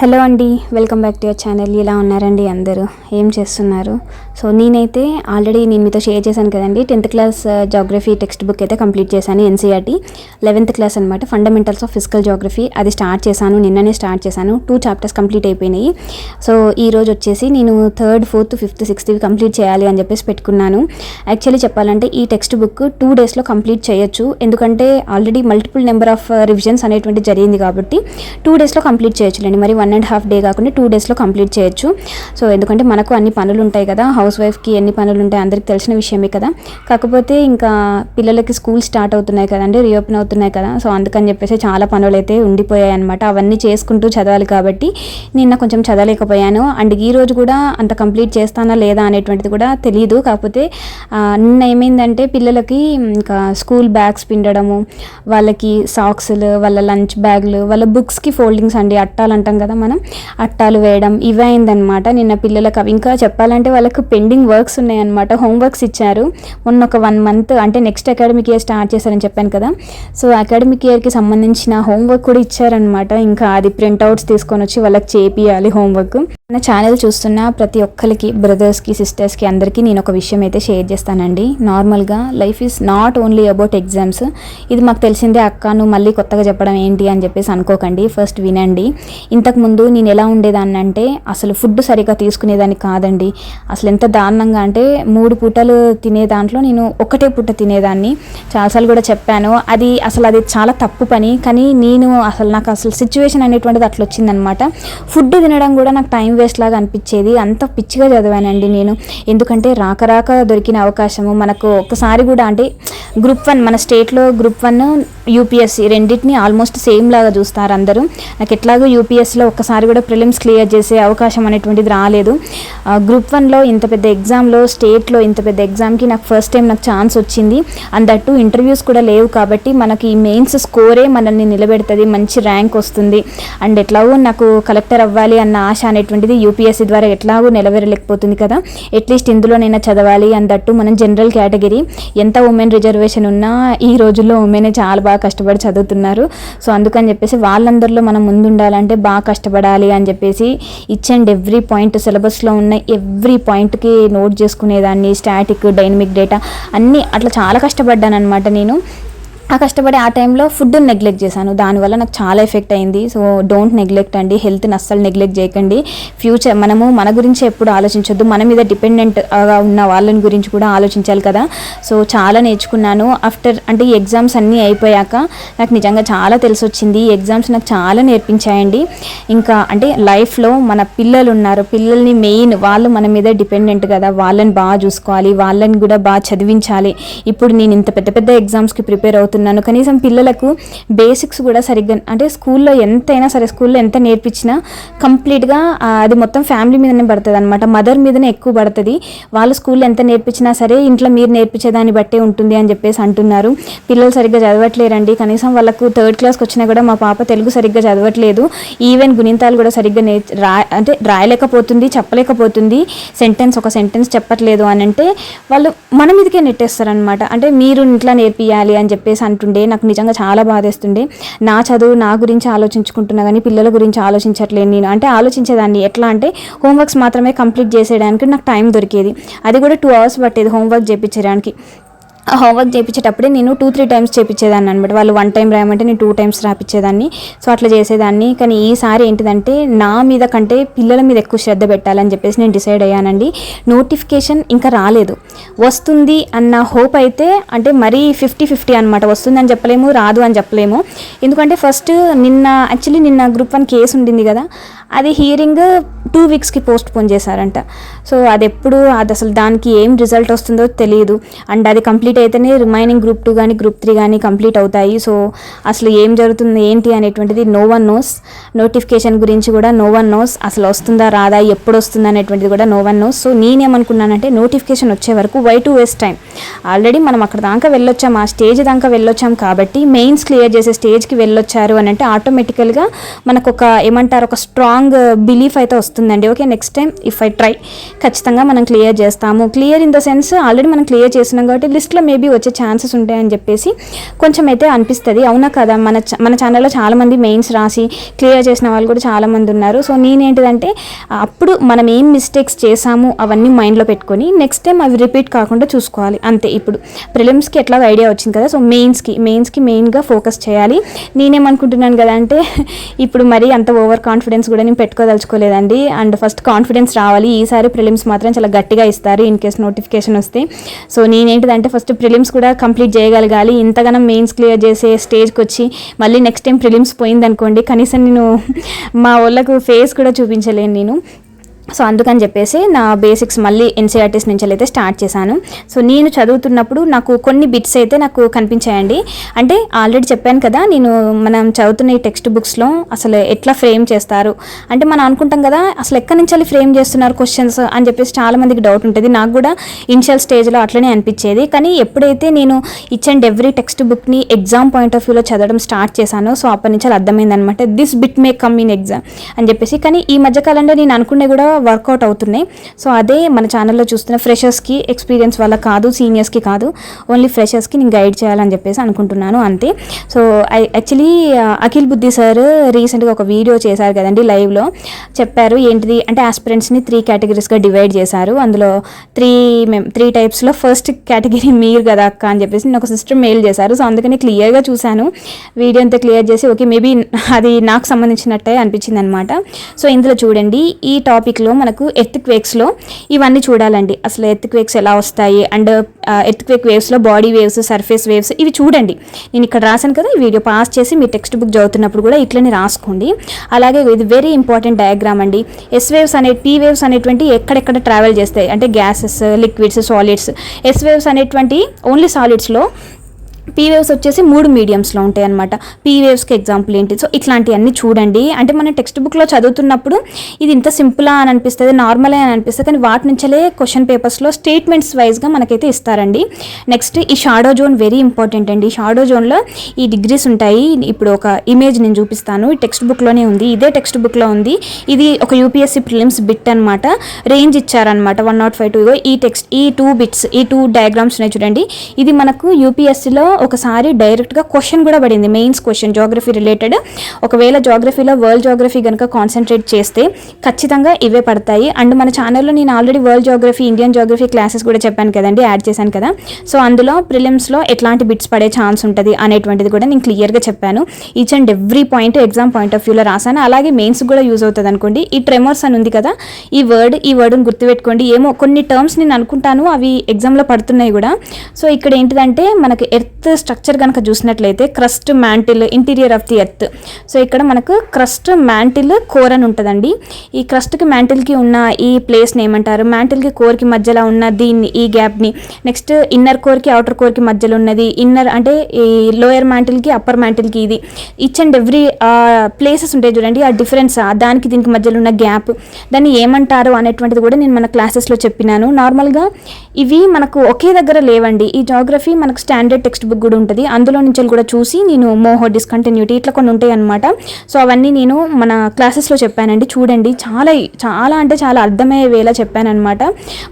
Hello అండి welcome back to your channel. ఇలా ఉన్నారండి అందరూ? ఏం చేస్తున్నారు? సో నేనైతే ఆల్రెడీ నేను మీతో షేర్ చేశాను కదండి. Tenth class geography text book అయితే కంప్లీట్ చేశాను ఎన్సీఆర్టీ లెవెన్త్ క్లాస్ అనమాట ఫండమెంటల్స్ ఆఫ్ ఫిజికల్ జాగ్రఫీ అది స్టార్ట్ చేశాను నిన్ననే స్టార్ట్ చేశాను. టూ చాప్టర్స్ కంప్లీట్ అయిపోయినాయి. సో ఈ రోజు వచ్చేసి నేను third fourth fifth sixth complete చేయాలి అని చెప్పేసి పెట్టుకున్నాను. యాక్చువల్లీ చెప్పాలంటే ఈ టెక్స్ట్ బుక్ టూ డేస్లో కంప్లీట్ చేయొచ్చు. ఎందుకంటే already multiple number of revisions అనేటువంటి జరిగింది కాబట్టి టూ డేస్లో కంప్లీట్ చేయొచ్చులేండి. మరి వన్ అండ్ హాఫ్ డే కాకుండా టూ డేస్లో కంప్లీట్ చేయొచ్చు. సో ఎందుకంటే మనకు అన్ని పనులు ఉంటాయి కదా. హౌస్ హౌస్ వైఫ్కి ఎన్ని పనులు ఉంటాయి అందరికి తెలిసిన విషయమే కదా. కాకపోతే ఇంకా పిల్లలకి స్కూల్ స్టార్ట్ అవుతున్నాయి కదండి రీఓపెన్ అవుతున్నాయి కదా. సో అందుకని చెప్పేసి చాలా పనులు అయితే ఉండిపోయాయి అనమాట అవన్నీ చేసుకుంటూ చదవాలి కాబట్టి నిన్న కొంచెం చదవలేకపోయాను. అండ్ ఈ రోజు కూడా అంత కంప్లీట్ చేస్తానా లేదా అనేటువంటిది కూడా తెలియదు కాకపోతే నిన్న ఏమైందంటే పిల్లలకి ఇంకా స్కూల్ బ్యాగ్స్ పిండడము వాళ్ళకి సాక్స్లు వాళ్ళ లంచ్ బ్యాగ్లు వాళ్ళ బుక్స్కి ఫోల్డింగ్స్ అండి. అట్టాలు అంటాం కదా మనం. అట్టాలు వేయడం ఇవే అయిందనమాట నిన్న పిల్లలకు అవి. ఇంకా చెప్పాలంటే వాళ్ళకు పెండింగ్ వర్క్స్ ఉన్నాయన్నమాట హోంవర్క్స్ ఇచ్చారు. మొన్న ఒక వన్ మంత్ అంటే నెక్స్ట్ అకాడమిక్ ఇయర్ స్టార్ట్ చేశారని చెప్పాను కదా. సో అకాడమిక్ ఇయర్కి సంబంధించిన హోంవర్క్ కూడా ఇచ్చారనమాట ఇంకా అది ప్రింట్అవుట్స్ తీసుకొని వచ్చి వాళ్ళకి చేపియాలి హోంవర్క్. నా ఛానల్ చూస్తున్న ప్రతి ఒక్కరికి బ్రదర్స్కి సిస్టర్స్కి అందరికీ నేను ఒక విషయం అయితే షేర్ చేస్తానండి. నార్మల్గా life is not only about exams ఇది మాకు తెలిసిందే అక్క నువ్వు మళ్ళీ కొత్తగా చెప్పడం ఏంటి అని చెప్పేసి అనుకోకండి. ఫస్ట్ వినండి. ఇంతకుముందు నేను ఎలా ఉండేదాన్ని అంటే అసలు ఫుడ్ సరిగా తీసుకునేదాన్ని కాదండి. అసలు ఎంత దారుణంగా అంటే మూడు పూటలు తినే దాంట్లో నేను ఒకటే పూట తినేదాన్ని. చాలాసార్లు కూడా చెప్పాను అది అసలు అది చాలా తప్పు పని కానీ నేను అసలు నాకు అసలు సిచ్యువేషన్ అనేటువంటిది అట్లా వచ్చిందనమాట ఫుడ్ తినడం కూడా నాకు టైం వేస్ట్ లాగా అనిపించేది. అంత పిచ్చిగా చదివానండి నేను. ఎందుకంటే రాక రాక దొరికిన అవకాశము మనకు ఒక్కసారి కూడా అంటే గ్రూప్ వన్ మన స్టేట్లో గ్రూప్ వన్ యూపీఎస్సి రెండింటిని ఆల్మోస్ట్ సేమ్ లాగా చూస్తారు అందరూ. నాకు ఎట్లాగో యూపీఎస్సిలో ఒక్కసారి కూడా ప్రిలిమ్స్ క్లియర్ చేసే అవకాశం అనేటువంటిది రాలేదు. ఆ, గ్రూప్ వన్లో ఇంత పెద్ద ఎగ్జామ్లో స్టేట్లో ఇంత పెద్ద ఎగ్జామ్కి నాకు ఫస్ట్ టైం నాకు ఛాన్స్ వచ్చింది. అండ్ దట్టు ఇంటర్వ్యూస్ కూడా లేవు కాబట్టి మనకి ఈ మెయిన్స్ స్కోరే మనల్ని నిలబెడుతుంది మంచి ర్యాంక్ వస్తుంది. అండ్ ఎట్లాగో నాకు కలెక్టర్ అవ్వాలి అన్న ఆశ అనేటువంటిది యూపీఎస్సీ ద్వారా ఎట్లాగో నెలవేరలేకపోతుంది కదా. అట్లీస్ట్ ఇందులోనైనా చదవాలి అందట్టు మనం జనరల్ కేటగిరీ ఎంత ఉమెన్ రిజర్వేషన్ ఉన్నా ఈ రోజుల్లో ఉమెనే చాలా బాగా కష్టపడి చదువుతున్నారు. సో అందుకని చెప్పేసి వాళ్ళందరిలో మనం ముందుండాలంటే బాగా కష్టపడాలి అని చెప్పేసి ఇచ్ అండ్ ఎవ్రీ పాయింట్ సిలబస్లో ఉన్న ఎవ్రీ పాయింట్ పాయింట్కి నోట్ చేసుకునేదాన్ని స్టాటిక్ డైనమిక్ డేటా అన్నీ అట్లా చాలా కష్టపడ్డాను అనమాట నేను. ఆ కష్టపడే ఆ టైంలో ఫుడ్ నెగ్లెక్ట్ చేశాను. దానివల్ల నాకు చాలా ఎఫెక్ట్ అయింది. సో డోంట్ నెగ్లెక్ట్ అండి. హెల్త్ని అస్సలు నెగ్లెక్ట్ చేయకండి. ఫ్యూచర్ మనము మన గురించి ఎప్పుడు ఆలోచించొద్దు. మన మీద డిపెండెంట్గా ఉన్న వాళ్ళని గురించి కూడా ఆలోచించాలి కదా. సో చాలా నేర్చుకున్నాను. ఆఫ్టర్ అంటే ఈ ఎగ్జామ్స్ అన్నీ అయిపోయాక నాకు నిజంగా చాలా తెలిసి వచ్చింది ఈ ఎగ్జామ్స్ నాకు చాలా నేర్పించాయండి. ఇంకా అంటే లైఫ్లో మన పిల్లలు ఉన్నారు. పిల్లల్ని మెయిన్ వాళ్ళు మన మీద డిపెండెంట్ కదా. వాళ్ళని బాగా చూసుకోవాలి. వాళ్ళని కూడా బాగా చదివించాలి. ఇప్పుడు నేను ఇంత పెద్ద పెద్ద ఎగ్జామ్స్కి ప్రిపేర్ అవుతున్నాను కనీసం పిల్లలకు బేసిక్స్ కూడా సరిగ్గా అంటే స్కూల్లో ఎంతైనా సరే స్కూల్లో ఎంత నేర్పించినా కంప్లీట్గా అది మొత్తం ఫ్యామిలీ మీదనే పడుతుంది అనమాట మదర్ మీదనే ఎక్కువ పడుతుంది. వాళ్ళు స్కూల్లో ఎంత నేర్పించినా సరే ఇంట్లో మీరు నేర్పించేదాన్ని బట్టే ఉంటుంది అని చెప్పేసి అంటున్నారు. పిల్లలు సరిగ్గా చదవట్లేరండి. కనీసం వాళ్ళకు థర్డ్ క్లాస్కి వచ్చినా కూడా మా పాప తెలుగు సరిగ్గా చదవట్లేదు. ఈవెన్ గుణింతాలు కూడా సరిగ్గా నే రా అంటే రాయలేకపోతుంది చెప్పలేకపోతుంది. సెంటెన్స్ ఒక సెంటెన్స్ చెప్పట్లేదు అని అంటే వాళ్ళు మన మీదకే నెట్టేస్తారనమాట అంటే మీరు ఇంట్లో నేర్పియాలి అని చెప్పేసి అంటుండే నాకు నిజంగా చాలా బాధేస్తుండే. నా చదువు నా గురించి ఆలోచించుకుంటున్నా కానీ పిల్లల గురించి ఆలోచించట్లేదు నేను. అంటే ఆలోచించేదాన్ని. ఎట్లా అంటే హోంవర్క్స్ మాత్రమే కంప్లీట్ చేసేయడానికి నాకు టైం దొరికేది. అది కూడా టూ అవర్స్ పట్టేది హోంవర్క్ చేయించడానికి హోంవర్క్ చేయించేటప్పుడే నేను టూ త్రీ టైమ్స్ చేయించేదాన్ని అనమాట వాళ్ళు వన్ టైం రాయమంటే నేను టూ టైమ్స్ రాపించేదాన్ని సో అట్లా చేసేదాన్ని. కానీ ఈసారి ఏంటిదంటే నా మీద కంటే పిల్లల మీద ఎక్కువ శ్రద్ధ పెట్టాలని చెప్పేసి నేను డిసైడ్ అయ్యానండి. నోటిఫికేషన్ ఇంకా రాలేదు. వస్తుంది అన్న హోప్ అయితే అంటే మరీ ఫిఫ్టీ ఫిఫ్టీ అనమాట వస్తుందని చెప్పలేము రాదు అని చెప్పలేము. ఎందుకంటే ఫస్ట్ నిన్న యాక్చువల్లీ నిన్న గ్రూప్ వన్ కేసు ఉండింది కదా. అది హియరింగ్ టూ వీక్స్కి పోస్ట్ పోన్ చేశారంట. సో అది ఎప్పుడు అది అసలు దానికి ఏం రిజల్ట్ వస్తుందో తెలియదు అండ్ అది కంప్లీట్ అయితేనే రిమైనింగ్ గ్రూప్ టూ కానీ గ్రూప్ త్రీ కానీ కంప్లీట్ అవుతాయి. సో అసలు ఏం జరుగుతుంది ఏంటి అనేటువంటిది నో వన్ నోస్ నోటిఫికేషన్ గురించి కూడా నో వన్ నోస్ అసలు వస్తుందా రాదా ఎప్పుడు వస్తుందా అనేటువంటిది కూడా నో వన్ నోస్ సో నేనేమనుకున్నానంటే నోటిఫికేషన్ వచ్చే వరకు why to waste time already మనం అక్కడ దాకా వెళ్ళొచ్చాం ఆ స్టేజ్ దాకా వెళ్ళొచ్చాం కాబట్టి మెయిన్స్ క్లియర్ చేసే స్టేజ్కి వెళ్ళొచ్చారు అని అంటే ఆటోమేటికల్గా మనకు ఒక ఏమంటారు ఒక స్ట్రాంగ్ బిలీఫ్ అయితే వస్తుందండి. Okay next time if I try ఖచ్చితంగా మనం క్లియర్ చేస్తాము. Clear in the sense already మనం క్లియర్ చేసినాం కాబట్టి లిస్ట్లో మేబీ వచ్చే ఛాన్సెస్ ఉంటాయని చెప్పేసి కొంచెం అయితే అనిపిస్తుంది. అవునా కదా? మన మన ఛానల్లో చాలామంది మెయిన్స్ రాసి క్లియర్ చేసిన వాళ్ళు కూడా చాలామంది ఉన్నారు. సో నేనేంటిదంటే అప్పుడు మనం ఏం మిస్టేక్స్ చేసాము అవన్నీ మైండ్లో పెట్టుకొని నెక్స్ట్ టైం అవి రిపీట్ కాకుండా చూసుకోవాలి. అంతే ఇప్పుడు. ప్రిలిమ్స్కి ఎట్లా ఐడియా వచ్చింది కదా? సో మెయిన్స్కి మెయిన్స్కి మెయిన్గా ఫోకస్ చేయాలి. నేనేమనుకుంటున్నాను కదా అంటే ఇప్పుడు మరీ అంత ఓవర్ కాన్ఫిడెన్స్ కూడా నేను పెట్టుకోదలుచుకోలేదండి. అండ్ ఫస్ట్ కాన్ఫిడెన్స్ రావాలి. ఈసారి ప్రిలిమ్స్ మాత్రం చాలా గట్టిగా ఇస్తారు. ఇన్ కేస్ నోటిఫికేషన్ వస్తే. సో నేనేంటిదంటే ఫస్ట్ ప్రిలిమ్స్ కూడా కంప్లీట్ చేయగలగాలి. ఇంతగానం మెయిన్స్ క్లియర్ చేసే స్టేజ్కి వచ్చి మళ్ళీ నెక్స్ట్ టైం ప్రిలిమ్స్ పోయిందనుకోండి కనీసం నేను మా వాళ్ళకు ఫేస్ కూడా చూపించలేను నేను. సో అందుకని చెప్పేసి నా బేసిక్స్ మళ్ళీ ఎన్సీఆర్టీస్ నుంచి అయితే స్టార్ట్ చేశాను. సో నేను చదువుతున్నప్పుడు నాకు కొన్ని బిట్స్ అయితే నాకు కనిపించాయండి. అంటే ఆల్రెడీ చెప్పాను కదా నేను మనం చదువుతున్న ఈ టెక్స్ట్ బుక్స్లో అసలు ఎట్లా ఫ్రేమ్ చేస్తారు? అంటే మనం అనుకుంటాం కదా అసలు ఎక్కడి నుంచి ఫ్రేమ్ చేస్తున్నారు క్వశ్చన్స్ అని చెప్పేసి చాలా మందికి డౌట్ ఉంటుంది. నాకు కూడా ఇనిషియల్ స్టేజ్లో అట్లనే అనిపించేది. కానీ ఎప్పుడైతే నేను ఇచ్ అండ్ ఎవ్రీ టెక్స్ట్ బుక్ని ఎగ్జామ్ పాయింట్ ఆఫ్ వ్యూలో చదవడం స్టార్ట్ చేశానో సో అప్పటి నుంచి అర్థమైందనమాట అర్థమైంది అనమాట this bit may come in exam అని చెప్పేసి. కానీ ఈ మధ్యకాలంలో నేను అనుకునే కూడా వర్కౌట్ అవుతున్నాయి. సో అదే మన ఛానల్లో చూస్తున్న ఫ్రెషర్స్కి ఎక్స్పీరియన్స్ వల్ల కాదు సీనియర్స్కి కాదు. ఓన్లీ ఫ్రెషర్స్కి నేను గైడ్ చేయాలని చెప్పేసి అనుకుంటున్నాను అంతే. సో యాక్చువల్లీ uh, అఖిల్ బుద్ధి సార్ రీసెంట్గా ఒక వీడియో చేశారు కదండి లైవ్లో చెప్పారు ఏంటిది అంటే ఆస్పిరెంట్స్ని త్రీ కేటగిరీస్గా డివైడ్ చేశారు. అందులో త్రీ త్రీ టైప్స్లో ఫస్ట్ కేటగిరీ మీరు కదా అక్క అని చెప్పేసి నేను ఒక సిస్టర్ మెయిల్ చేశారు. సో అందుకని క్లియర్గా చూశాను. వీడియో అంతా క్లియర్ చేసి ఓకే మేబీ అది నాకు సంబంధించినట్టే అనిపించింది అనమాట సో ఇందులో చూడండి ఈ టాపిక్లో మనకు ఎర్త్ క్వేక్స్లో ఇవన్నీ చూడాలండి. అసలు ఎర్త్ క్వేక్స్ ఎలా వస్తాయి? అండ్ ఎర్త్ క్వేక్ వేవ్స్లో బాడీ వేవ్స్ సర్ఫేస్ వేవ్స్ ఇవి చూడండి. నేను ఇక్కడ రాశాను కదా ఈ వీడియో పాస్ చేసి మీ టెక్స్ట్ బుక్ చదువుతున్నప్పుడు కూడా ఇట్లనే రాసుకోండి. అలాగే ఇది వెరీ ఇంపార్టెంట్ డయాగ్రామ్ అండి. ఎస్ వేవ్స్ అనే పీ వేవ్స్ అనేటువంటి ఎక్కడెక్కడ ట్రావెల్ చేస్తాయి? అంటే gases liquids solids. S waves అనేటువంటి ఓన్లీ సాలిడ్స్లో పీ వేవ్స్ వచ్చేసి మూడు మీడియంస్లో ఉంటాయి అనమాట పీ వేవ్స్కి ఎగ్జాంపుల్ ఏంటి? సో ఇట్లాంటివన్నీ చూడండి. అంటే మన టెక్స్ట్ బుక్లో చదువుతున్నప్పుడు ఇది ఇంత సింపులా అని అనిపిస్తుంది నార్మల్ అని అనిపిస్తుంది కానీ వాటి నుంచే క్వశ్చన్ పేపర్స్లో స్టేట్మెంట్స్ వైజ్గా మనకైతే ఇస్తారండి. నెక్స్ట్ ఈ షాడో జోన్ వెరీ ఇంపార్టెంట్ అండి. షాడో జోన్లో ఈ డిగ్రీస్ ఉంటాయి. ఇప్పుడు ఒక ఇమేజ్ నేను చూపిస్తాను. ఈ టెక్స్ట్ బుక్లోనే ఉంది. ఇదే టెక్స్ట్ బుక్లో ఉంది. ఇది ఒక యూపీఎస్సీ ప్రిలిమ్స్ బిట్ అనమాట రేంజ్ ఇచ్చారనమాట వన్ నాట్ ఫైవ్ టూ ఈ టెక్స్ట్ ఈ టూ బిట్స్ ఈ టూ డయాగ్రామ్స్ ఉన్నాయి చూడండి. ఇది మనకు యూపీఎస్సీలో ఒకసారి డైరెక్ట్గా క్వశ్చన్ కూడా పడింది. మెయిన్స్ క్వశ్చన్ జోగ్రఫీ రిలేటెడ్ ఒకవేళ జోగ్రఫీలో వరల్డ్ జోగ్రఫీ కనుక కాన్సన్ట్రేట్ చేస్తే ఖచ్చితంగా ఇవే పడతాయి. అండ్ మన ఛానల్లో నేను already world geography Indian geography classes కూడా చెప్పాను కదండి యాడ్ చేశాను కదా. సో అందులో ప్రిలిమ్స్లో ఎట్లాంటి బిట్స్ పడే ఛాన్స్ ఉంటుంది అనేటువంటిది కూడా నేను క్లియర్గా చెప్పాను. Each and every point exam point of వ్యూలో రాశాను. అలాగే మెయిన్స్ కూడా యూజ్ అవుతుంది అనుకోండి. ఈ ట్రెమర్స్ అని ఉంది కదా ఈ వర్డ్ ఈ వర్డ్ని గుర్తుపెట్టుకోండి. ఏమో కొన్ని టర్మ్స్ నేను అనుకుంటాను అవి ఎగ్జామ్లో పడుతున్నాయి కూడా. సో ఇక్కడ ఏంటిదంటే మనకి ఎర్త్ స్ట్రక్చర్ కనుక చూసినట్లయితే crust mantle interior of the earth. So ఇక్కడ మనకు క్రస్ట్ మ్యాంటిల్ కోర్ అని ఉంటుందండి. ఈ క్రస్ట్కి మ్యాంటిల్కి ఉన్న ఈ ప్లేస్ని ఏమంటారు? మ్యాంటిల్కి కోర్కి మధ్యలో ఉన్న దీన్ని ఈ గ్యాప్ని నెక్స్ట్ ఇన్నర్ కోర్కి అవుటర్ కోర్కి మధ్యలో ఉన్నది. ఇన్నర్ అంటే ఈ లోయర్ మ్యాంటిల్కి అప్పర్ మ్యాంటిల్కి ఇది. ఇచ్ అండ్ ఎవ్రీ ప్లేసెస్ ఉంటాయి చూడండి. ఆ డిఫరెన్స్ దానికి దీనికి మధ్యలో ఉన్న గ్యాప్. దాన్ని ఏమంటారు అనేటువంటిది కూడా నేను మన క్లాసెస్లో చెప్పినాను. నార్మల్గా ఇవి మనకు ఒకే దగ్గర లేవండి. ఈ జాగ్రఫీ మనకు స్టాండర్డ్ టెక్స్ట్ బుక్ కూడా ఉంటుంది. అందులో నుంచి కూడా చూసి నేను మోహో డిస్కంటిన్యూటీ ఇట్లా కొన్ని ఉంటాయి అనమాట సో అవన్నీ నేను మన క్లాసెస్లో చెప్పానండి. చూడండి చాలా చాలా అంటే చాలా అర్థమయ్యే వేలా చెప్పానమాట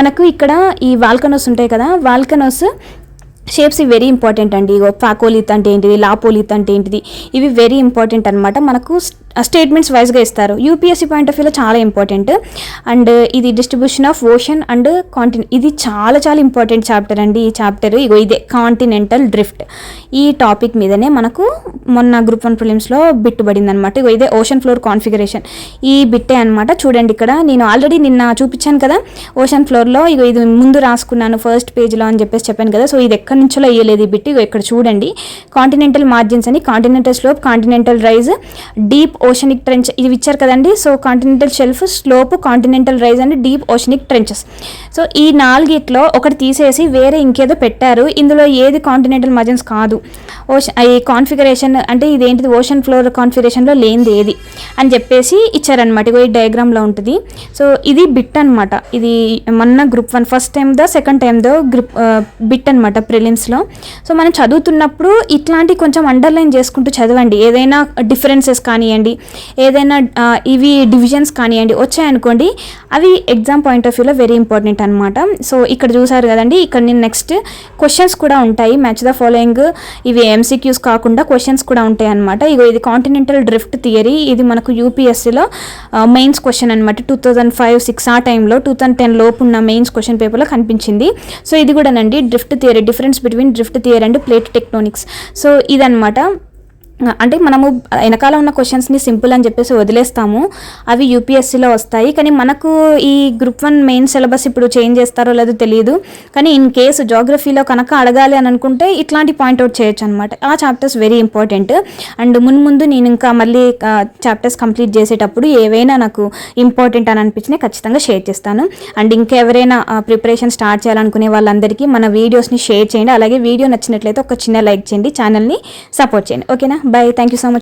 మనకు ఇక్కడ ఈ వాల్కనోస్ ఉంటాయి కదా వాల్కనోస్ షేప్స్ వెరీ ఇంపార్టెంట్ అండి. ఇగో ఫాకోలిత్ అంటే ఏంటిది లాపోలిత్ అంటే ఏంటిది ఇవి వెరీ ఇంపార్టెంట్ అనమాట మనకు స్టేట్మెంట్స్ వైజ్గా ఇస్తారు. యూపీఎస్సీ పాయింట్ ఆఫ్ వ్యూలో చాలా ఇంపార్టెంట్ అండ్ ఇది distribution of ocean and continent ఇది చాలా చాలా ఇంపార్టెంట్ చాప్టర్ అండి. ఈ చాప్టర్ ఇగో ఇదే కాంటినెంటల్ డ్రిఫ్ట్ ఈ టాపిక్ మీదనే మనకు మొన్న గ్రూప్ వన్ ప్రిలిమ్స్లో బిట్ పడింది అనమాట ఇగో ఇదే ఓషన్ ఫ్లోర్ కాన్ఫిగరేషన్ ఈ బిట్టే అనమాట చూడండి ఇక్కడ నేను ఆల్రెడీ నిన్న చూపించాను కదా ఓషన్ ఫ్లోర్లో ఇగో ఇది ముందు రాసుకున్నాను ఫస్ట్ పేజ్లో అని చెప్పేసి చెప్పాను కదా. సో ఇది ఎక్కడి నుంచో వేయలేదు ఈ బిట్ ఇగో ఇక్కడ చూడండి. కాంటినెంటల్ మార్జిన్స్ అని continental slope continental rise deep oceanic trench ఇది ఇచ్చారు కదండి? So continental shelf slope continental rise and deep oceanic trenches so ఈ నాలుగిట్లో ఒకటి తీసేసి వేరే ఇంకేదో పెట్టారు. ఇందులో ఏది కాంటినెంటల్ మజన్స్ కాదు. ఓషన్ ఈ కాన్ఫిగరేషన్ అంటే ఇదేంటిది? ఓషన్ ఫ్లోర్ కాన్ఫిగరేషన్లో లేనిది ఏది? అని చెప్పేసి ఇచ్చారనమాట ఇగో ఈ డయాగ్రామ్లో ఉంటుంది. సో ఇది బిట్ అనమాట ఇది మొన్న group one first time though second time though group bit అనమాట ప్రిలిమ్స్లో సో మనం చదువుతున్నప్పుడు ఇట్లాంటి కొంచెం అండర్లైన్ చేసుకుంటూ చదవండి. ఏదైనా డిఫరెన్సెస్ కానివ్వండి ఏదైనా ఇవి డివిజన్స్ కానివ్వండి వచ్చాయనుకోండి అవి ఎగ్జామ్ పాయింట్ ఆఫ్ వ్యూలో వెరీ ఇంపార్టెంట్ అనమాట సో ఇక్కడ చూసారు కదండి ఇక్కడ నేను నెక్స్ట్ క్వశ్చన్స్ కూడా ఉంటాయి. మ్యాచ్ ద ఫాలోయింగ్ ఇవి ఎంసీక్యూస్ కాకుండా క్వశ్చన్స్ కూడా ఉంటాయి అనమాట ఇగో ఇది కాంటినెంటల్ డ్రిఫ్ట్ థియరీ ఇది మనకు యూపీఎస్సీలో మెయిన్స్ క్వశ్చన్ అనమాట టూ థౌజండ్ ఫైవ్ సిక్స్ ఆ టైంలో టూ థౌసండ్ టెన్ లోపు ఉన్న మెయిన్స్ క్వశ్చన్ పేపర్లో కనిపించింది. సో ఇది కూడానండి drift theory difference between drift theory and plate tectonics so ఇదనమాట అంటే మనము వెనకాల ఉన్న క్వశ్చన్స్ని సింపుల్ అని చెప్పేసి వదిలేస్తాము. అవి యూపీఎస్సీలో వస్తాయి. కానీ మనకు ఈ గ్రూప్ వన్ మెయిన్ సిలబస్ ఇప్పుడు చేంజ్ చేస్తారో లేదో తెలియదు కానీ ఇన్ కేసు జోగ్రఫీలో కనుక అడగాలి అని అనుకుంటే ఇట్లాంటి పాయింట్అవుట్ చేయొచ్చు అనమాట ఆ చాప్టర్స్ వెరీ ఇంపార్టెంట్ అండ్ మున్ ముందు నేను ఇంకా మళ్ళీ చాప్టర్స్ కంప్లీట్ చేసేటప్పుడు ఏవైనా నాకు ఇంపార్టెంట్ అని అనిపించినా ఖచ్చితంగా షేర్ చేస్తాను. అండ్ ఇంకెవరైనా ప్రిపరేషన్ స్టార్ట్ చేయాలనుకునే వాళ్ళందరికీ మన వీడియోస్ని షేర్ చేయండి. అలాగే వీడియో నచ్చినట్లయితే ఒక చిన్న లైక్ చేయండి. ఛానల్ని సపోర్ట్ చేయండి. ఓకేనా bye thank you so much